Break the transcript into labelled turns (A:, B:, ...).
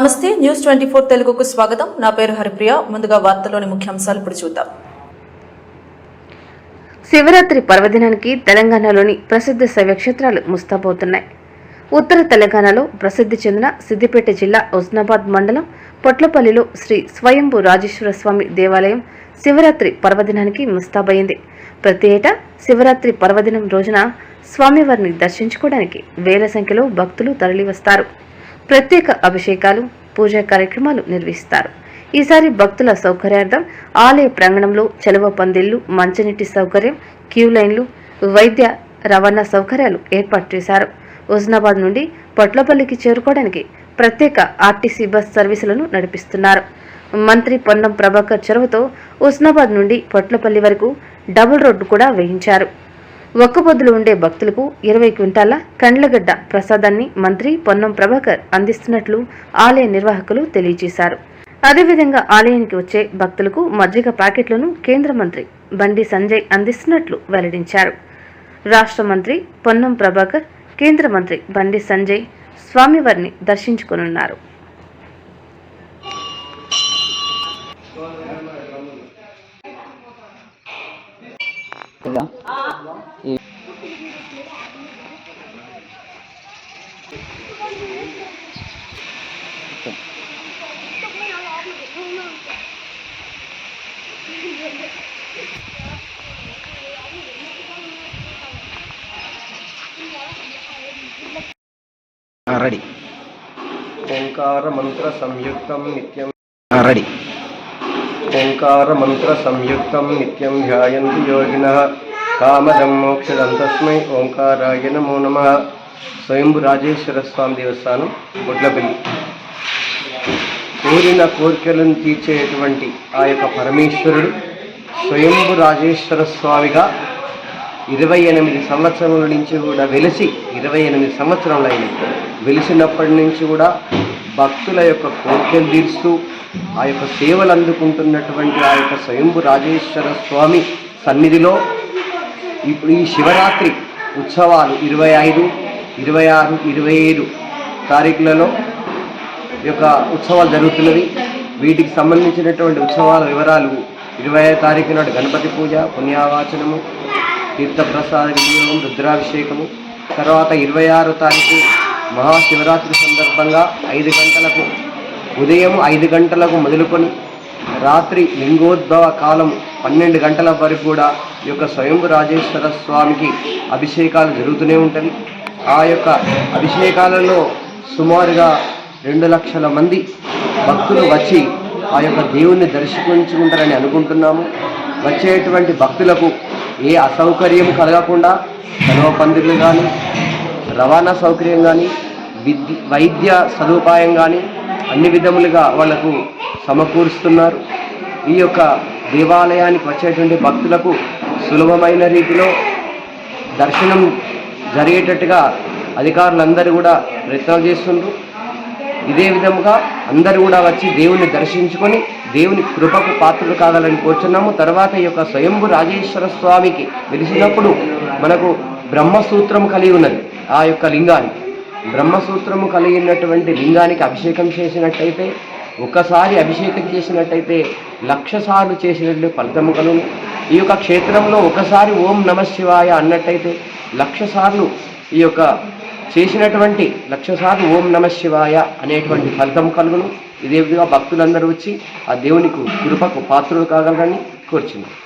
A: నమస్తే news twenty four తెలుగుకు స్వాగతం. నా పేరు హరిప్రియ. ముందుగా వార్తలోని ముఖ్యాంశాలు ఇప్పుడు చూద్దాం.
B: శివరాత్రి పర్వదినానికి తెలంగాణలోని ప్రసిద్ధ శైవక్షేత్రాలు ముస్తాబవుతున్నాయి. ఉత్తర తెలంగాణలో ప్రసిద్ధి చెందిన సిద్దిపేట జిల్లా హుస్నాబాద్ మండలం పొట్లపల్లిలో శ్రీ స్వయంభూ రాజేశ్వర స్వామి దేవాలయం శివరాత్రి పర్వదినానికి ముస్తాబయింది. ప్రతి ఏటా శివరాత్రి పర్వదినం రోజున స్వామివారిని దర్శించుకోవడానికి వేల సంఖ్యలో భక్తులు తరలివస్తారు. ప్రత్యేక అభిషేకాలు పూజా కార్యక్రమాలు నిర్వహిస్తారు. ఈసారి భక్తుల సౌకర్యార్థం ఆలయ ప్రాంగణంలో చెలవ పందిళ్ళు మంచినీటి సౌకర్యం క్యూ లైన్లు వైద్య రవాణా సౌకర్యాలు ఏర్పాటు చేశారు. హుస్నాబాద్ నుండి పొట్లపల్లికి చేరుకోవడానికి ప్రత్యేక ఆర్టీసీ బస్ సర్వీసులను నడిపిస్తున్నారు. మంత్రి పొన్నం ప్రభాకర్ చొరవతో హుస్నాబాద్ నుండి పొట్లపల్లి వరకు డబుల్ రోడ్డు కూడా వేయించారు. ఒక్కపొద్దులు ఉండే భక్తులకు ఇరవై క్వింటాల కండ్లగడ్డ ప్రసాదాన్ని మంత్రి పొన్నం ప్రభాకర్ అందిస్తున్నట్లు ఆలయ నిర్వాహకులు తెలియజేశారు. అదేవిధంగా ఆలయానికి వచ్చే భక్తులకు మజ్జిగ ప్యాకెట్లను కేంద్ర మంత్రి బండి సంజయ్ అందిస్తున్నట్లు వెల్లడించారు. రాష్ట్ర మంత్రి పొన్నం ప్రభాకర్ కేంద్ర మంత్రి బండి సంజయ్ స్వామివారిని దర్శించుకోనున్నారు.
C: రెడీ
D: ఓంకార మంత్ర సంయుక్తం నిత్యం
C: రెడీ
D: ఓంకార మంత్ర కామదం మోక్షదం తస్మై ఓంకారాయ నమో నమ. స్వయంభు రాజేశ్వర స్వామి దేవస్థానం గుడ్లపల్లి కోరిన కోరికలను తీర్చేటువంటి ఆ యొక్క పరమేశ్వరుడు స్వయంభు రాజేశ్వర స్వామిగా ఇరవై ఎనిమిది సంవత్సరముల నుంచి కూడా వెలిసి ఇరవై ఎనిమిది సంవత్సరములు అయినాయి. వెలిసినప్పటి నుంచి కూడా భక్తుల యొక్క కోరికలు తీరుస్తూ ఆ యొక్క సేవలు అందుకుంటున్నటువంటి ఆ యొక్క స్వయంభు రాజేశ్వర స్వామి సన్నిధిలో ఇప్పుడు ఈ శివరాత్రి ఉత్సవాలు ఇరవై ఐదు ఇరవై ఆరు ఇరవై ఏడు తారీఖులలో ఈ యొక్క ఉత్సవాలు జరుగుతున్నవి. వీటికి సంబంధించినటువంటి ఉత్సవాల వివరాలు ఇరవై ఐదు తారీఖు నాడు గణపతి పూజ పుణ్యావాచనము తీర్థప్రసాద వినియోగం రుద్రాభిషేకము. తర్వాత ఇరవై ఆరో తారీఖు మహాశివరాత్రి సందర్భంగా ఐదు గంటలకు ఉదయం ఐదు గంటలకు మొదలుకొని రాత్రి లింగోద్భవ కాలం పన్నెండు గంటల వరకు కూడా ఈ యొక్క స్వయంభు రాజేశ్వర స్వామికి అభిషేకాలు జరుగుతూనే ఉంటుంది. ఆ యొక్క అభిషేకాలలో సుమారుగా రెండు లక్షల మంది భక్తులు వచ్చి ఆ యొక్క దేవుణ్ణి దర్శించుకుంటారని అనుకుంటున్నాము. వచ్చేటువంటి భక్తులకు ఏ అసౌకర్యం కలగకుండా సెలవు పందిర్లు కానీ రవాణా సౌకర్యం కానీ విద్య వైద్య సదుపాయం కానీ అన్ని విధములుగా వాళ్ళకు సమకూరుస్తున్నారు. ఈ యొక్క దేవాలయానికి వచ్చేటువంటి భక్తులకు సులభమైన రీతిలో దర్శనం జరిగేటట్టుగా అధికారులందరూ కూడా ప్రయత్నాలు చేస్తుండ్రు. ఇదే విధముగా అందరూ కూడా వచ్చి దేవుని దర్శించుకొని దేవుని కృపకు పాత్రలు కావాలని కోరుచున్నాము. తర్వాత ఈ యొక్క స్వయంభు రాజేశ్వర స్వామికి వెలిసినప్పుడు మనకు బ్రహ్మసూత్రం కలిగి ఉన్నది. ఆ యొక్క లింగానికి బ్రహ్మసూత్రము కలిగినటువంటి లింగానికి అభిషేకం చేసినట్టయితే ఒకసారి అభిషేకం చేసినట్టయితే లక్ష సార్లు చేసినట్లు ఫలితము కలుగు. ఈ యొక్క క్షేత్రంలో ఒకసారి ఓం నమ శివాయ అన్నట్టయితే లక్ష సార్లు ఈ యొక్క చేసినటువంటి లక్ష సార్లు ఓం నమ శివాయ అనేటువంటి ఫలితం కలుగును. ఇదే విధంగా భక్తులందరూ వచ్చి ఆ దేవునికి కృపకు పాత్రులు కాగలరని కోరుచున్నాను